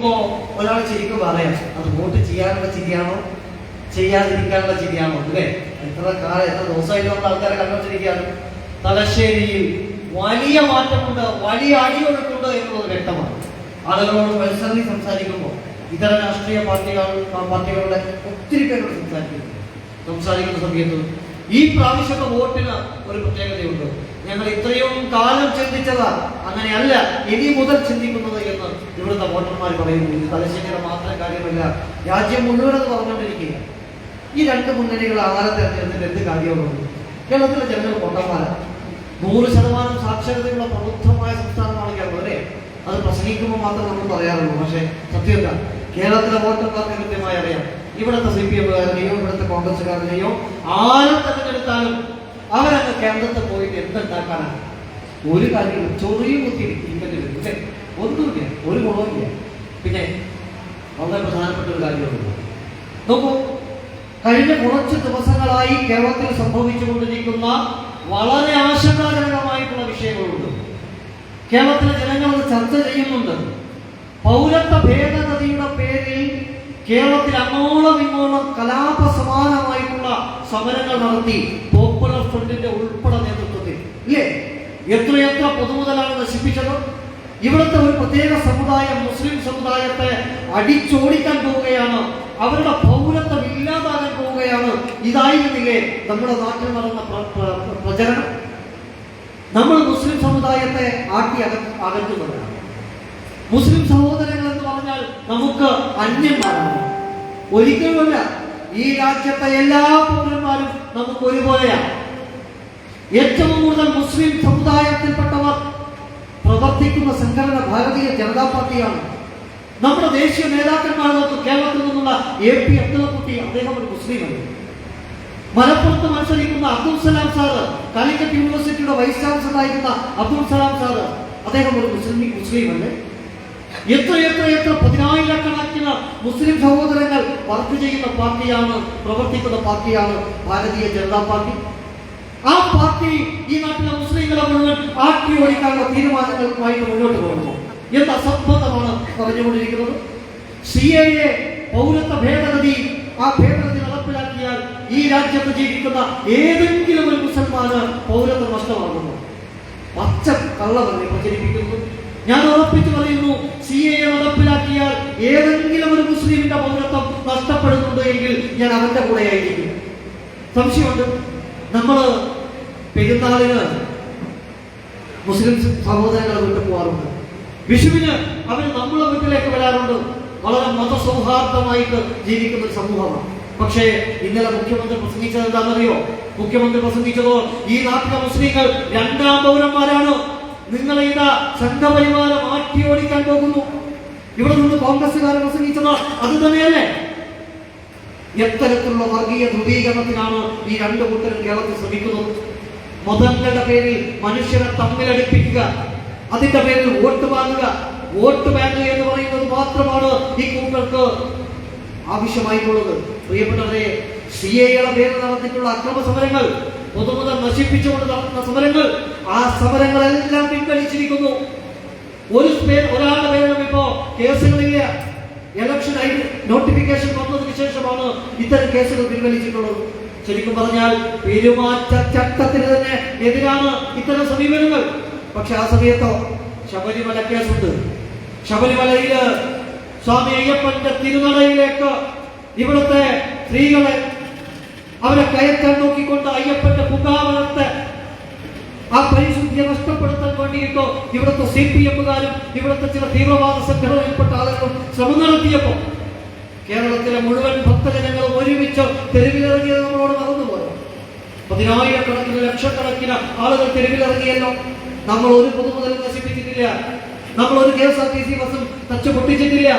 ഒരാൾ ശരിക്കും പറയാം അത് വോട്ട് ചെയ്യാനുള്ള ചിരിയാണോ? ചെയ്യാതിരിക്കാനുള്ള ചിരിയാണോ? അല്ലേ? എത്ര കാലം എത്ര ദിവസമായിട്ട് ആൾക്കാരെ കണ്ടുകൊണ്ടിരിക്കുകയാണ്. തലശ്ശേരിയിൽ വലിയ മാറ്റമുണ്ട് വലിയ അടിയൊഴുക്കുണ്ട് എന്നുള്ളത് വ്യക്തമാണ്. ആളുകളോട് മത്സരത്തിൽ സംസാരിക്കുമ്പോൾ ഇതര രാഷ്ട്രീയ പാർട്ടികൾ പാർട്ടികളുടെ ഒത്തിരി പേരോട് സംസാരിക്കുന്നു. സംസാരിക്കുന്ന സമയത്ത് ഈ പ്രാവശ്യത്തെ വോട്ടിന് ഒരു പ്രത്യേകതയുണ്ട്. ഞങ്ങൾ ഇത്രയും കാലം ചിന്തിച്ചതാ അങ്ങനെയല്ല ഇനി മുതൽ ചിന്തിക്കുന്നത് എന്ന് ഇവിടുത്തെ വോട്ടർമാർ പറയുന്നു. ഇത് തലശ്ശേരിയുടെ മാത്രം കാര്യമല്ല രാജ്യം മുഴുവൻ എന്ന് പറഞ്ഞുകൊണ്ടിരിക്കുക ഈ രണ്ട് മുന്നണികൾ ആരെ തെരഞ്ഞെടുത്തിട്ട് എന്ത് കാര്യമുള്ളത് കേരളത്തിലെ ജനങ്ങൾ വോട്ടർമാരാണ് നൂറ് ശതമാനം സാക്ഷരതയുള്ള പ്രബുദ്ധമായ സംസ്ഥാനമാണ് കേരളം അല്ലേ? അത് പ്രസംഗിക്കുമ്പോൾ മാത്രം നമ്മൾ പറയാറുള്ളൂ. പക്ഷേ സത്യമല്ല കേരളത്തിലെ വോട്ടർമാർക്ക് കൃത്യമായി അറിയാം. ഇവിടുത്തെ സി പി എമ്മുകാരനെയോ ഇവിടുത്തെ കോൺഗ്രസ്സുകാരനെയോ ആരും തെരഞ്ഞെടുത്താലും അവരങ്ങ് കേന്ദ്രത്തിൽ പോയിട്ട് എന്തുണ്ടാക്കാനാണ് ഒരു കാര്യം ചൊറിയും കുത്തി വരും ഒന്നുമില്ല ഒരു ഗുണവുമില്ല പിന്നെ വളരെ പ്രധാനപ്പെട്ട ഒരു കാര്യമുണ്ട് നോക്കൂ കഴിഞ്ഞ കുറച്ച് ദിവസങ്ങളായി കേരളത്തിൽ സംഭവിച്ചുകൊണ്ടിരിക്കുന്ന വളരെ ആശങ്കാജനകമായിട്ടുള്ള വിഷയങ്ങളുണ്ട്. കേരളത്തിലെ ജനങ്ങൾ അത് ചർച്ച ചെയ്യുന്നുണ്ട്. പൗരത്വ ഭേദഗതിയുടെ പേരിൽ കേരളത്തിൽ അങ്ങോളം ഇങ്ങോളം കലാപ സമാനമായിട്ടുള്ള സമരങ്ങൾ നടത്തി ഫ്രണ്ടിന്റെ ഉൾപ്പെടെ നേതൃത്വത്തിൽ. ഇല്ലേ? എത്രയെത്ര പൊതുമുതലാണ് നശിപ്പിച്ചത്? ഇവിടുത്തെ ഒരു പ്രത്യേക സമുദായം മുസ്ലിം സമുദായത്തെ അടിച്ചോടിക്കാൻ പോവുകയാണ്. അവരുടെ പൗരത്വം ഇല്ലാതാകാൻ പോവുകയാണ്. ഇതായിരുന്നില്ലേ നമ്മുടെ നാട്ടിൽ നടന്ന പ്ര- പ്ര- പ്രചരണം? നമ്മൾ മുസ്ലിം സമുദായത്തെ ആട്ടി അക അകറ്റുന്നവരാണ് മുസ്ലിം സഹോദരങ്ങൾ എന്ന് പറഞ്ഞാൽ നമുക്ക് അന്യന്മാരാണ്. ഒരിക്കലുമല്ല. ഈ രാജ്യത്തെ എല്ലാ പൗരന്മാരും നമുക്ക് ഒരുപോലെയാണ്. ഏറ്റവും കൂടുതൽ മുസ്ലിം സമുദായത്തിൽപ്പെട്ടവർ പ്രവർത്തിക്കുന്ന സംഘടന ഭാരതീയ ജനതാ പാർട്ടിയാണ്. നമ്മുടെ ദേശീയ നേതാക്കന്മാർ നോക്കും കേരളത്തിൽ നിന്നുള്ള എ പി അബ്ദുള്ളക്കുട്ടി അദ്ദേഹം ഒരു മുസ്ലിമാണ് മലപ്പുറത്ത് മത്സരിക്കുന്ന അബ്ദുൽ സലാം സാറ് കാലിക്കറ്റ് യൂണിവേഴ്സിറ്റിയുടെ വൈസ് ചാൻസലർ ആയിരുന്ന അബ്ദുൽ സലാം സാറ് അദ്ദേഹം ഒരു മുസ്ലിം മുസ്ലിമല്ലേ? എത്ര എത്ര എത്ര പതിനായിരക്കണക്കിന് മുസ്ലിം സഹോദരങ്ങൾ വർക്ക് ചെയ്യുന്ന പാർട്ടിയാണ് പ്രവർത്തിക്കുന്ന പാർട്ടിയാണ് ഭാരതീയ ജനതാ പാർട്ടി. ആ പാർട്ടി ഈ നാട്ടിലെ മുസ്ലിങ്ങളെ മുഴുവൻ ആക്കി ഓടിക്കാനുള്ള തീരുമാനങ്ങൾക്കുമായിട്ട് മുന്നോട്ട് പോകുന്നു. എന്ത് അസംബന്ധമാണ് പറഞ്ഞുകൊണ്ടിരിക്കുന്നത്? സി എ എ പൗരത്വ ഭേദഗതി ആ ഭേദഗതി നടപ്പിലാക്കിയാൽ ഈ രാജ്യത്ത് ജീവിക്കുന്ന ഏതെങ്കിലും ഒരു മുസൽമാന് പൗരത്വം നഷ്ടമാകുന്നു. പച്ച കള്ളമല്ലേ പ്രചരിപ്പിക്കുന്നു ഞാൻ ഉറപ്പിച്ചു പറയുന്നു സി എ നടപ്പിലാക്കിയാൽ ഏതെങ്കിലും ഒരു മുസ്ലിമിന്റെ പൗരത്വം നഷ്ടപ്പെടുന്നുണ്ട് എങ്കിൽ ഞാൻ അവന്റെ കൂടെയായിരിക്കും. സംശയമുണ്ട്? നമ്മൾ പെരുന്നാളിന് മുസ്ലിം സഹോദരങ്ങളെ വീട്ടിൽ പോകാറുണ്ട്. വിഷുവിന് അവർ നമ്മളെ വീട്ടിലേക്ക് വരാറുണ്ട്. വളരെ മതസൗഹാർദ്ദമായിട്ട് ജീവിക്കുന്ന ഒരു സമൂഹമാണ്. പക്ഷേ ഇന്നലെ മുഖ്യമന്ത്രി പ്രസംഗിച്ചത് എന്താണെന്നറിയോ? മുഖ്യമന്ത്രി പ്രസംഗിച്ചതോ ഈ നാട്ടിലെ മുസ്ലിങ്ങൾ രണ്ടാം പൗരന്മാരാണ്. നിങ്ങൾ ഇതാ സംഘപരിവാരം മാറ്റി ഓടിക്കാൻ പോകുന്നു. ഇവിടെ നിന്ന് കോൺഗ്രസ്സുകാരെ പ്രസംഗിച്ചത് അത് തന്നെയല്ലേ? എത്തരത്തിലുള്ള വർഗീയ ധ്രുവീകരണത്തിനാണ് ഈ രണ്ട് കൂട്ടരും കേരളത്തിൽ ശ്രമിക്കുന്നത്. മതങ്ങളുടെ പേരിൽ മനുഷ്യരെ തമ്മിലടിപ്പിക്കുക അതിന്റെ പേരിൽ വോട്ട് വാങ്ങുക. വോട്ട് ബാങ്ക് എന്ന് പറയുന്നത് മാത്രമാണ് ഈ കൂട്ടർക്ക് ആവശ്യമായിട്ടുള്ളത്. പ്രിയപ്പെട്ടവരെ സി എയുടെ പേരിൽ നടന്നിട്ടുള്ള അക്രമ സമരങ്ങൾ പൊതുമുതൽ നശിപ്പിച്ചുകൊണ്ട് നടത്തുന്ന സമരങ്ങൾ ആ സമരങ്ങളെല്ലാം പിൻവലിച്ചിരിക്കുന്നു. ഒരു ഒരാളുടെ പേരിലും ഇപ്പോ കേസുകളില്ല. ഇലക്ഷൻ നോട്ടിഫിക്കേഷൻ വന്നതിന് ശേഷമാണ് ഇത്തരം കേസുകൾ പിൻവലിച്ചിട്ടുള്ളത്. ശരിക്കും പറഞ്ഞാൽ പെരുമാറ്റ ചട്ടത്തിന് തന്നെ എതിരാണ് ഇത്തരം സമീപനങ്ങൾ. പക്ഷെ ആ സമയത്തോ ശബരിമല കേസുണ്ട്. ശബരിമലയിൽ സ്വാമി അയ്യപ്പന്റെ തിരുനടയിലേക്ക് ഇവിടുത്തെ സ്ത്രീകളെ അവരെ കയറ്റാൻ നോക്കിക്കൊണ്ട് അയ്യപ്പന്റെ പുകാവനത്തെ ആ പരിശുദ്ധിയെ നഷ്ടപ്പെടുത്താൻ വേണ്ടിയിട്ടോ ഇവിടുത്തെ സി പി എമ്മുകാരും ഇവിടുത്തെ ചില തീവ്രവാദ സംഘടനയിൽപ്പെട്ട ആളുകളും ശ്രമം നടത്തിയപ്പോ കേരളത്തിലെ മുഴുവൻ ഭക്തജനങ്ങളും ഒരുമിച്ച് തെരുവിലിറങ്ങിയത് നമ്മളോട് മറന്നുപോയോ പതിനായിരക്കണക്കിന് ലക്ഷക്കണക്കിന് ആളുകൾ തെരുവിലിറങ്ങിയല്ലോ. നമ്മൾ ഒരു പൊതുമുതൽ നശിപ്പിച്ചിട്ടില്ല. നമ്മൾ ഒരു K S R T C ബസ്സും തച്ചു പൊട്ടിച്ചിട്ടില്ല.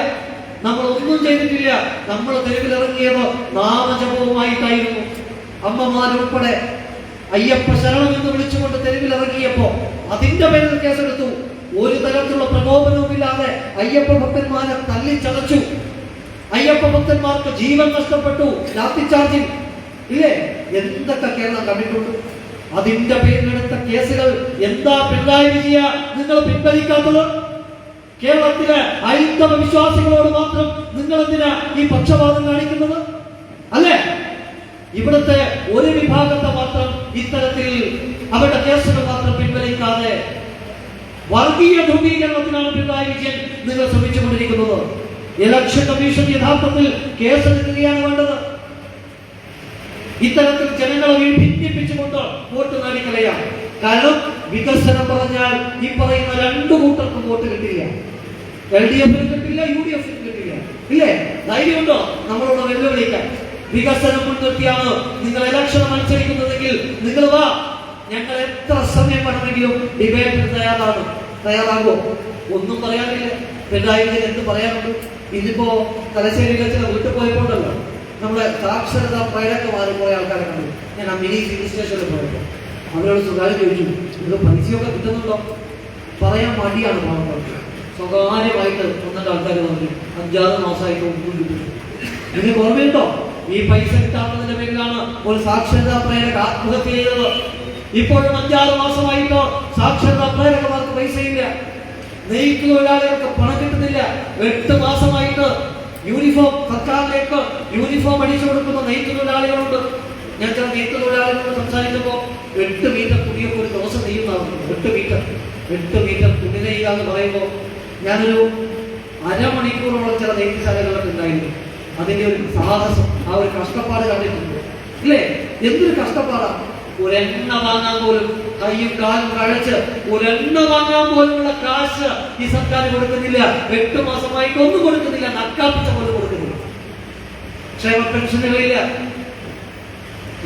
നമ്മൾ ഒന്നും ചെയ്തിട്ടില്ല. നമ്മൾ തെരുവിലിറങ്ങിയത് നാമജപവുമായിട്ടായിരുന്നു. അമ്മമാരുൾപ്പെടെ അയ്യപ്പ ശരണം എന്ന് വിളിച്ചുകൊണ്ട് തെരുവിലിറങ്ങിയപ്പോ അതിന്റെ പേരിൽ കേസെടുത്തു. ഒരു തരത്തിലുള്ള പ്രകോപനവുമില്ലാതെ അയ്യപ്പ ഭക്തന്മാരെ തല്ലിച്ചതച്ചു. അയ്യപ്പ ഭക്തന്മാർക്ക് ജീവൻ നഷ്ടപ്പെട്ടു. ലാത്തിച്ചാർജിൽ ഇല്ലേ? എന്തൊക്കെ കേരളം കണ്ടിട്ടുണ്ട്? അതിന്റെ പേരിലെടുത്ത കേസുകൾ എന്താ പിണറായി വിജയ നിങ്ങൾ പിൻവലിക്കാത്തത്? കേരളത്തിലെ ഹൈന്ദവ വിശ്വാസികളോട് മാത്രം നിങ്ങൾ എന്തിനാ ഈ പക്ഷപാതം കാണിക്കുന്നത്? അല്ലേ? ഇവിടുത്തെ ഒരു വിഭാഗത്തെ മാത്രം ഇത്തരത്തിൽ അവരുടെ കേസുകൾ മാത്രം പിൻവലിക്കാതെ വർഗീയ ധ്രുവീകരണത്തിനാണ് പിണറായി വിജയൻ നിങ്ങൾ ശ്രമിച്ചുകൊണ്ടിരിക്കുന്നത്. ഇലക്ഷൻ കമ്മീഷൻ യഥാർത്ഥത്തിൽ കേസെടുക്കുകയാണ് വേണ്ടത്. ഇത്തരത്തിൽ ജനങ്ങളെ വീ- ഭിന്നിപ്പിച്ചുകൊണ്ട് വോട്ട് നേടിക്കളയാം കാരണം വികസനം പറഞ്ഞാൽ ഈ പറയുന്ന രണ്ടു കൂട്ടർക്കും വോട്ട് കിട്ടില്ല. എൽ ഡി എഫിന് കിട്ടില്ല യു ഡി എഫിന് കിട്ടില്ല. ഇല്ലേ? ധൈര്യമുണ്ടോ? നമ്മളോട് വെല്ലുവിളിക്കാൻ. വികസനം മുൻനിർത്തിയാണ് നിങ്ങൾ ഇലക്ഷൻ മത്സരിക്കുന്നതെങ്കിൽ നിങ്ങൾ വാ. ഞങ്ങൾ എത്ര സമയം വേണമെങ്കിലും ഡിബേറ്റിന് തയ്യാറാണ്. തയ്യാറാകുമോ ഒന്നും പറയാനില്ല. പിണറായി എന്ത് പറയാനുണ്ട്? ഇതിപ്പോ തലശ്ശേരിയിലെ ചില വീട്ടിൽ പോയപ്പോണ്ടല്ലോ. നമ്മുടെ സാക്ഷരതാ പ്രേരൊക്കെ മാറി പോയ ആൾക്കാരെ കണ്ടു. ഞാൻ ആ മിനി സിവിൽ സ്റ്റേഷനിൽ പോയപ്പോൾ അവരോട് സ്വകാര്യം ചോദിച്ചു ഇത് പൈസയൊക്കെ കിട്ടുന്നുണ്ടോ? പറയാൻ മടിയാണ് പാവങ്ങൾക്ക് സ്വകാര്യമായിട്ട് ഒന്നിന്റെ ആൾക്കാർ പറഞ്ഞു അഞ്ചാറ് മാസമായിട്ട് ഒന്നും കിട്ടുന്നു നിങ്ങൾക്ക് ഓർമ്മയുണ്ടോ? ഈ പൈസ കിട്ടാത്തതിന്റെ പേരിലാണ് ഒരു സാക്ഷരതാ പ്രേരക ആത്മഹത്യ ചെയ്തത്. ഇപ്പോഴും അഞ്ചാറ് മാസമായിട്ടോ സാക്ഷരതാ പ്രേരകമാർക്ക് പൈസയില്ല. നെയ്ത്ത് തൊഴിലാളികൾക്ക് പണം കിട്ടുന്നില്ല. എട്ട് മാസമായിട്ട് യൂണിഫോം സർക്കാരിലേക്ക് യൂണിഫോം അടിച്ചു കൊടുക്കുന്ന നെയ്ത്ത് തൊഴിലാളികളുണ്ട് ഞാൻ ചില നെയ്ത്ത് തൊഴിലാളികളോട് സംസാരിച്ചപ്പോൾ എട്ട് മീറ്റർ തുണിയൊക്കെ ഒരു ദിവസം നെയ്യുന്നതാണ്. എട്ട് മീറ്റർ എട്ട് മീറ്റർ തുണി നെയ്യുക എന്ന് പറയുമ്പോൾ ഞാനൊരു അരമണിക്കൂറോളം ചില നെയ്ത്തുശാലകളൊക്കെ ഉണ്ടായിരുന്നു. അതിന്റെ ഒരു സാഹസം ആ ഒരു കഷ്ടപ്പാട് കണ്ടിട്ടുണ്ട്. ഇല്ലേ? എന്തൊരു കഷ്ടപ്പാടാണ് ഒരെണ്ണ വാങ്ങാൻ പോലും കയ്യും കാലും കഴച്ച് വാങ്ങാൻ പോലുള്ള കാശ് ഈ സർക്കാർ കൊടുക്കുന്നില്ല. എട്ട് മാസമായി ഒന്നും കൊടുക്കുന്നില്ല. നക്കാപ്പിച്ച പോലും കൊടുക്കുന്നില്ല. ക്ഷേമ പെൻഷനുകളില്ല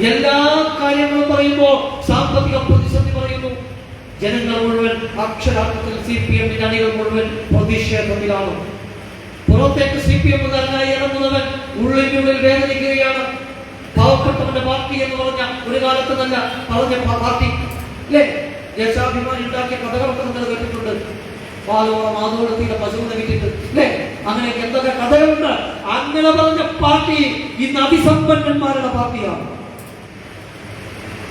എല്ലാ കാര്യങ്ങളും പറയുമ്പോ സാമ്പത്തിക പ്രതിസന്ധി പറയുന്നു. ജനങ്ങൾ മുഴുവൻ അക്ഷരാർത്ഥത്തിൽ സി പി എമ്മിന്റെ അണികൾ മുഴുവൻ പ്രതിഷേധത്തിലാണ്. പുറത്തേക്ക് സി പി എമ്മുകാരനായി ഇറങ്ങുന്നവൻ ഉള്ളിനുള്ളിൽ വേദനിക്കുകയാണ്. പാവപ്പെട്ടവന്റെ പാർട്ടി എന്ന് പറഞ്ഞ ഒരു കാലത്ത് തന്നെ പറഞ്ഞ പാർട്ടി അല്ലേ ദേശാഭിമാനി ഉണ്ടാക്കിയ കഥകളൊക്കെ നമ്മൾ കേട്ടിട്ടുണ്ട്. പാലോള മാതോളത്തിലെ പശുവിനെ വിറ്റിട്ട്. അല്ലേ അങ്ങനെ എന്തൊക്കെ കഥകളുണ്ട്? അങ്ങനെ പറഞ്ഞ പാർട്ടി ഇന്ന് അതിസമ്പന്നന്മാരുടെ പാർട്ടിയാണ്.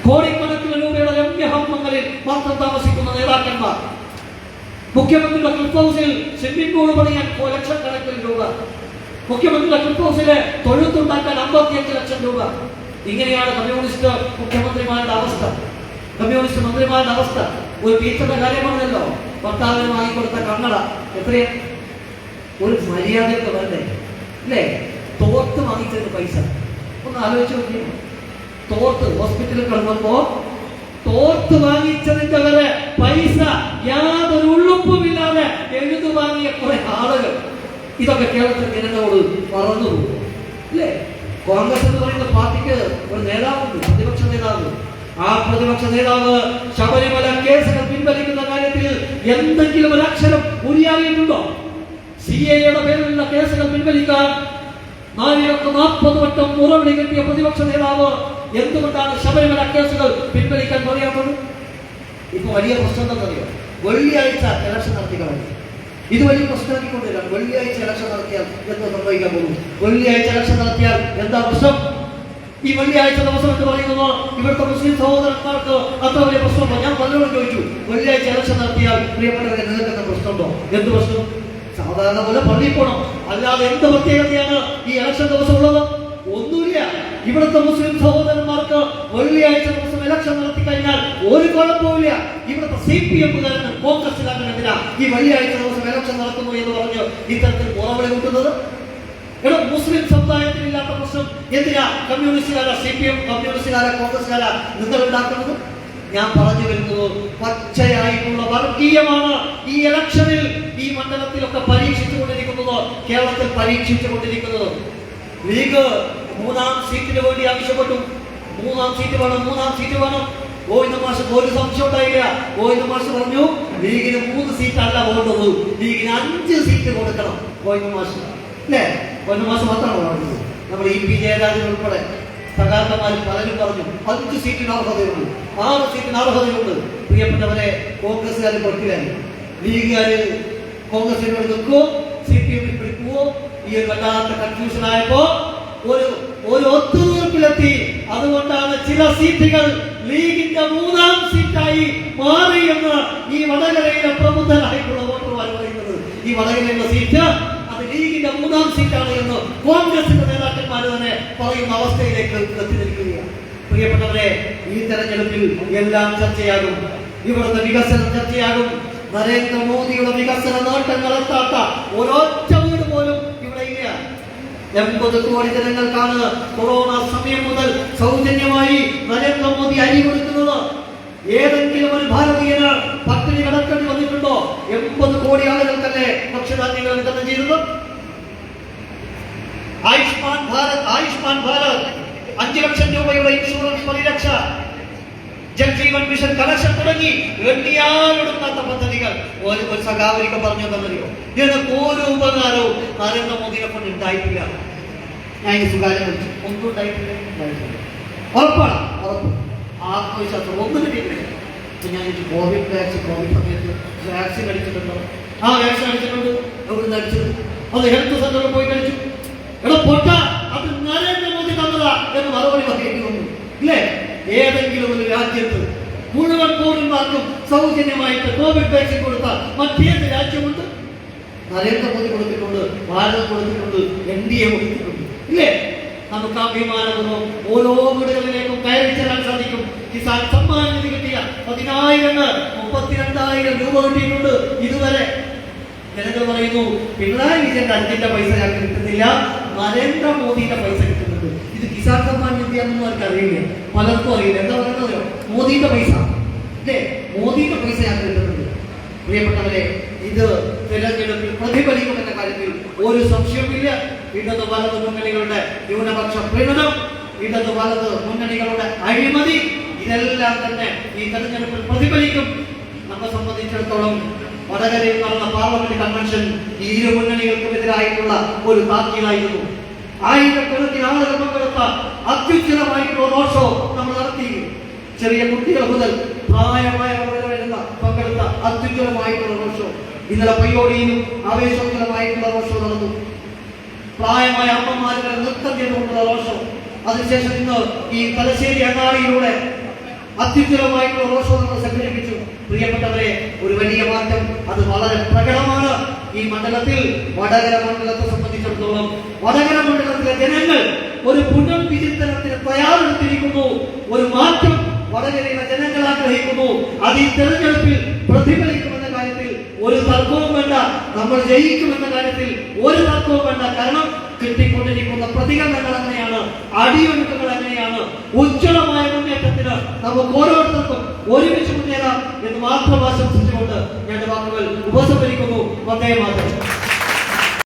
കോടിക്കണക്കിന് രൂപയുടെ രമ്യഹമ്മങ്ങളിൽ മാത്രം താമസിക്കുന്ന നേതാക്കന്മാർ. മുഖ്യമന്ത്രിയുടെ ക്ലിപ്പ് ഹൗസിൽ സ്വിമ്മിംഗ് പൂൾ പണിയാൻ ലക്ഷക്കണക്കിന് രൂപ. മുഖ്യമന്ത്രിയുടെ ക്ലിപ്പ് ഹൗസിലെ തൊഴുത്തുണ്ടാക്കാൻ അമ്പത്തിയഞ്ച് ലക്ഷം രൂപ. ഇങ്ങനെയാണ് കമ്മ്യൂണിസ്റ്റ് മുഖ്യമന്ത്രിമാരുടെ അവസ്ഥ. കമ്മ്യൂണിസ്റ്റ് മന്ത്രിമാരുടെ അവസ്ഥ. ഒരു ടീച്ചറുടെ കാര്യമാണല്ലോ. ഭർത്താവിന് വാങ്ങിക്കൊടുത്ത കണ്ണട. എത്രയാ? ഒരു മര്യാദയൊക്കെ വേണ്ടേ അല്ലേ? തോർത്ത് വാങ്ങിച്ചതിന് പൈസ. ഒന്ന് ആലോചിച്ച് നോക്കിയോ? തോർത്ത് ഹോസ്പിറ്റലിൽ കിടന്നപ്പോ തോർത്ത് വാങ്ങിച്ചതിന്റെ വരെ പൈസ യാതൊരു ഉള്ളുപ്പുമില്ലാതെ എഴുതു വാങ്ങിയ കുറെ ആളുകൾ. ഇതൊക്കെ കേരളത്തിൽ ജനങ്ങളോട് മറന്നു അല്ലേ? കോൺഗ്രസ് എന്ന് പറയുന്ന പാർട്ടിക്ക് ഒരു നേതാവുണ്ട് പ്രതിപക്ഷ നേതാവ്. ആ പ്രതിപക്ഷ നേതാവ് ശബരിമല കേസുകൾ പിൻവലിക്കുന്ന കാര്യത്തിൽ എന്തെങ്കിലും ഒരു അക്ഷരം ഉരിയായിട്ടുണ്ടോ സി എയുടെ പേരിലുള്ള കേസുകൾ പിൻവലിക്കാൻ നാലിലൊക്കെ നാൽപ്പത് വട്ടം മുറവിളി കിട്ടിയ പ്രതിപക്ഷ നേതാവ് എന്തുകൊണ്ടാണ് ശബരിമല കേസുകൾ പിൻവലിക്കാൻ പറയാത്തത്? ഇപ്പൊ വലിയ പ്രശ്നം എന്താണെന്നറിയോ? വെള്ളിയാഴ്ച ഇലക്ഷൻ നടത്തി കളഞ്ഞു ഇത് വലിയ പ്രശ്നമാക്കിക്കൊണ്ടില്ല വെള്ളിയാഴ്ച ഇലക്ഷൻ നടത്തിയാൽ എന്താ സംഭവിക്കാൻ പോകുന്നു? വെള്ളിയാഴ്ച ഇലക്ഷൻ നടത്തിയാൽ എന്താ പ്രശ്നം? ഈ വെള്ളിയാഴ്ച ദിവസം എന്ന് പറയുന്നത് ഇവിടുത്തെ മുസ്ലിം സഹോദരന്മാർക്ക് അത്ര വലിയ പ്രശ്നമുണ്ടോ? ഞാൻ പലരോടും ചോദിച്ചു. വെള്ളിയാഴ്ച ഇലക്ഷൻ നടത്തിയാൽ പ്രിയപ്പെട്ടവരെ നിങ്ങൾക്ക് പ്രശ്നമുണ്ടോ? എന്ത് പ്രശ്നം? സാധാരണ പോലെ പള്ളിയിൽ പോകണം അല്ലാതെ എന്ത് പ്രത്യേകതയാണ് ഈ ഇലക്ഷൻ ദിവസം ഉള്ളത് ഒന്നുമില്ല. ഇവിടുത്തെ മുസ്ലിം സഹോദരന്മാർക്ക് വെള്ളിയാഴ്ച ദിവസം ഇലക്ഷൻ നടത്തി കഴിഞ്ഞാൽ ഒരു കുഴപ്പമില്ല ഇവിടുത്തെ സി പി എമ്മുകാരന് എന്തിനാ ഈ വെള്ളിയാഴ്ച ദിവസം ഇലക്ഷൻ നടത്തുന്നു എന്ന് പറഞ്ഞ് ഇത്തരത്തിൽ ഉറവിളി കൂട്ടുന്നത് എടോ മുസ്ലിം സമുദായത്തിൽ ഇല്ലാത്ത പ്രശ്നം എന്തിനാ? കമ്മ്യൂണിസ്റ്റുകാര സി പി എം കമ്മ്യൂണിസ്റ്റുകാര കോൺഗ്രസ്സുകാര നിങ്ങൾ ഉണ്ടാക്കുന്നത് ഞാൻ പറഞ്ഞു വരുന്നത് പച്ചയായിട്ടുള്ള വർഗീയമാണ്. ഈ ഇലക്ഷനിൽ ഈ മണ്ഡലത്തിലൊക്കെ പരീക്ഷിച്ചു കൊണ്ടിരിക്കുന്നത് കേരളത്തിൽ പരീക്ഷിച്ചു കൊണ്ടിരിക്കുന്നത് ലീഗ് മൂന്നാം സീറ്റിന് വേണ്ടി ആവശ്യപ്പെട്ടു. മൂന്നാം സീറ്റ് വേണം മൂന്നാം സീറ്റ് വേണം. ഗോവിന്ദ മാഷ് ഒരു സംശയം ഉണ്ടായില്ല. ഗോവിന്ദ മാഷ് പറഞ്ഞു ലീഗിന് മൂന്ന് സീറ്റ് അല്ല വേണ്ടത്. ലീഗിന് അഞ്ച് സീറ്റ് കൊടുക്കണം. ഗോവിന്ദ മാഷ്. അല്ലേ? ഗോവിന്ദ മാസം മാത്രമാണ് പറഞ്ഞത് നമ്മൾ ഇ പി ജയരാജൻ ഉൾപ്പെടെ സഖാക്കന്മാർ പലരും പറഞ്ഞു അഞ്ച് സീറ്റിന് അർഹതയുണ്ട് ആറ് സീറ്റിന് അർഹതയുണ്ട്. പ്രിയപ്പെട്ടവരെ കോൺഗ്രസ്സുകാർ കൊടുക്കില്ലായിരുന്നു ലീഗുകാർ കോൺഗ്രസിനോട് നിൽക്കുമോ സി പി എമ്മിൽ പിടിക്കുവോ? ഈ ഒരു വല്ലാത്ത കൺഫ്യൂഷൻ ആയപ്പോ ഒരു ഒരു ഒത്തുതീർപ്പിലെത്തി. അതുകൊണ്ടാണ് ചില സീറ്റുകൾ ലീഗിന്റെ മൂന്നാം സീറ്റായി മാറി എന്ന് ഈ വടകരയിലെ പ്രബുദ്ധനായിട്ടുള്ള വോട്ടർമാർ പറയുന്നത്. ഈ വടകരയിലുള്ള സീറ്റ് ലീഗിന്റെ മൂന്നാം സീറ്റാണ് എന്ന് കോൺഗ്രസിന്റെ നേതാക്കന്മാർ തന്നെ പറയുന്ന അവസ്ഥയിലേക്ക് എത്തിനിൽക്കുകയാണ് പ്രിയപ്പെട്ടവരെ ഈ തെരഞ്ഞെടുപ്പിൽ എല്ലാം ചർച്ചയാകും. ഇവിടുത്തെ വികസനം ചർച്ചയാകും. നരേന്ദ്രമോദിയുടെ വികസന നേട്ടങ്ങൾ എത്താത്ത ഒരൊറ്റ വീട് പോലും ഇവിടെ ഇല്ല. എൺപത് കോടി ജനങ്ങൾക്കാണ് കൊറോണ സമയം മുതൽ സൗജന്യമായി നരേന്ദ്രമോദി അരി കൊടുക്കുന്നത്. ഏതെങ്കിലും ഒരു ഭാരതീയന് പട്ടിണി കിടക്കേണ്ടി വന്നിട്ടുണ്ടോ? എൺപത് കോടി തന്നെ ഭക്ഷ്യധാന്യങ്ങൾ വിതരണം ചെയ്തത്? ആയുഷ്മാൻ ഭാരത് ആയുഷ്മാൻ ഭാരത്. അഞ്ച് ലക്ഷം രൂപയുടെ ഇൻഷുറൻസ് പരിരക്ഷ. ജൽജീവൻ മിഷൻ കലക്ഷൻ തുടങ്ങി. എണ്ണിയാലൊടുങ്ങാത്ത പദ്ധതികൾ ഒരു ഒരു സഖാവരിക്ക് പറഞ്ഞു തന്നറിയോ? ഇതിനൊക്കെ ഒരു ഉപകാരവും നരേന്ദ്രമോദിയെ കൊണ്ട് ഉണ്ടായിട്ടില്ല. ഞാൻ ഈ വെച്ചു ഒന്നും ഉണ്ടായിട്ടില്ല. ഉറപ്പാണ്. ഉറപ്പ്. ആത്മവിശ്വാസം. ഒന്നും കിട്ടിയിട്ടില്ല ഞാൻ എനിക്ക് കോവിഡ് വാക്സിൻ കോവിഡ് സമയത്ത് വാക്സിൻ അടിച്ചിട്ടുണ്ടോ? ആ വാക്സിൻ അടിച്ചിട്ടുണ്ട്. എവിടെ അടിച്ചത്? അത് ഹെൽത്ത് സെന്ററിൽ പോയി കഴിച്ചു എടാ പൊട്ട അത് നരേന്ദ്രമോദി തന്നതാ എന്ന് മറുപടി പറയേണ്ടി വന്നു ഇല്ലേ ഏതെങ്കിലും ഒരു രാജ്യത്ത് മുഴുവൻ പൗരന്മാർക്കും സൗജന്യമായിട്ട് കോവിഡ് വാക്സിൻ കൊടുത്ത മറ്റേത് രാജ്യമുണ്ട്? നരേന്ദ്രമോദി കൊടുത്തിട്ടുണ്ട് ഭാരതം കൊടുത്തിട്ടുണ്ട് എൻ ഡി എ കൊടുത്തിട്ടുണ്ട്. ഇല്ലേ? നമുക്ക് അഭിമാനപൂർവം ഓരോ വീടുകളിലേക്കും കയറി ചെല്ലാൻ സാധിക്കും. കിസാൻ സമ്മാൻ നിധി കിട്ടിയ പതിനായിരങ്ങൾ മുപ്പത്തിരണ്ടായിരം രൂപ കിട്ടിയിട്ടുണ്ട് ഇതുവരെ. ജനങ്ങൾ പറയുന്നു പിണറായി വിജയന്റെ അഞ്ചിന്റെ പൈസ ഞങ്ങൾക്ക് കിട്ടുന്നില്ല നരേന്ദ്രമോദിയുടെ പൈസ കിട്ടുന്നുണ്ട്. ഇത് കിസാൻ സമ്മാൻ നിധിയാണെന്ന് അവർക്ക് അറിയില്ല പലർക്കും അറിയില്ല. എന്താ പറയുന്നത്? മോദിയുടെ പൈസ. അല്ലേ? മോദിയുടെ പൈസ ഞങ്ങൾക്ക് പ്രിയപ്പെട്ടവരെ ഇത് തിരഞ്ഞെടുപ്പിൽ പ്രതിഫലിക്കുമെന്ന കാര്യത്തിൽ ഒരു സംശയവുമില്ല. ഇടത് വലത് മുന്നണികളുടെ ന്യൂനപക്ഷ പ്രീണനം ഇടത് വലത് മുന്നണികളുടെ അഴിമതി ഇതെല്ലാം തന്നെ ഈ തെരഞ്ഞെടുപ്പിൽ പ്രതിഫലിക്കും. നമ്മെ സംബന്ധിച്ചിടത്തോളം വടകരയിൽ നടന്ന പാർലമെന്റ് കൺവെൻഷൻ ഈ ഇരു മുന്നണികൾക്കും എതിരായിട്ടുള്ള ഒരു താക്കീലായിരുന്നു ആയിരക്കണക്കിന് ആളുകൾ പങ്കെടുത്ത അത്യുജ്വലമായിട്ടുള്ള റോഡ് ഷോ നമ്മൾ നടത്തി. ചെറിയ കുട്ടികൾ മുതൽ പ്രായമായവർ വരെ വരുന്ന പങ്കെടുത്ത അത്യുജ്വലമായിട്ടുള്ള റോഡ് ഷോ ഇന്നലെ പയ്യോടിയിലും ആവേശോജ്വലമായിട്ടുള്ള റോഡ് ഷോ നടന്നു. പ്രായമായ അമ്മമാരുടെ നൃത്തം ചെയ്തുകൊണ്ടുള്ള റോഡ് ഷോ അതിനുശേഷം ഇന്ന് ഈ തലശ്ശേരി അങ്ങാടിയിലൂടെ അത്യുജ്വലമായിട്ടുള്ള റോഡ് ഷോ സംഘടിപ്പിച്ചു. പ്രിയപ്പെട്ടവരെ ഒരു വലിയ മാറ്റം. അത് വളരെ പ്രകടമാണ്. ഈ മണ്ഡലത്തിൽ വടകര മണ്ഡലത്തെ സംബന്ധിച്ചിടത്തോളം വടകര മണ്ഡലത്തിലെ ജനങ്ങൾ ഒരു പുനർവിചിന്തനത്തിന് തയ്യാറെടുത്തിരിക്കുന്നു. ഒരു മാറ്റം വടകരയിലെ ജനങ്ങൾ ആഗ്രഹിക്കുന്നു അത് ഈ തെരഞ്ഞെടുപ്പിൽ പ്രതിഫലിക്കുമെന്ന കാര്യത്തിൽ ഒരു തർക്കവും വേണ്ട. നമ്മൾ ജയിക്കുമെന്ന കാര്യത്തിൽ ഒരു തർക്കവും വേണ്ട. കാരണം കിട്ടിക്കൊണ്ടിരിക്കുന്ന പ്രതികരണങ്ങൾ എങ്ങനെയാണ് അടിയൊഴുക്കുകൾ എങ്ങനെയാണ് ഉജ്ജ്വലമായ മുന്നേറ്റത്തിന് നമുക്ക് ഓരോരുത്തർക്കും ഒരുമിച്ച് മുന്നേറാം എന്ന് മാത്രം ആശംസിച്ചുകൊണ്ട് ഞാൻ വാക്കുകൾ ഉപസംഹരിക്കുന്നു. വന്ദേ മാതരം.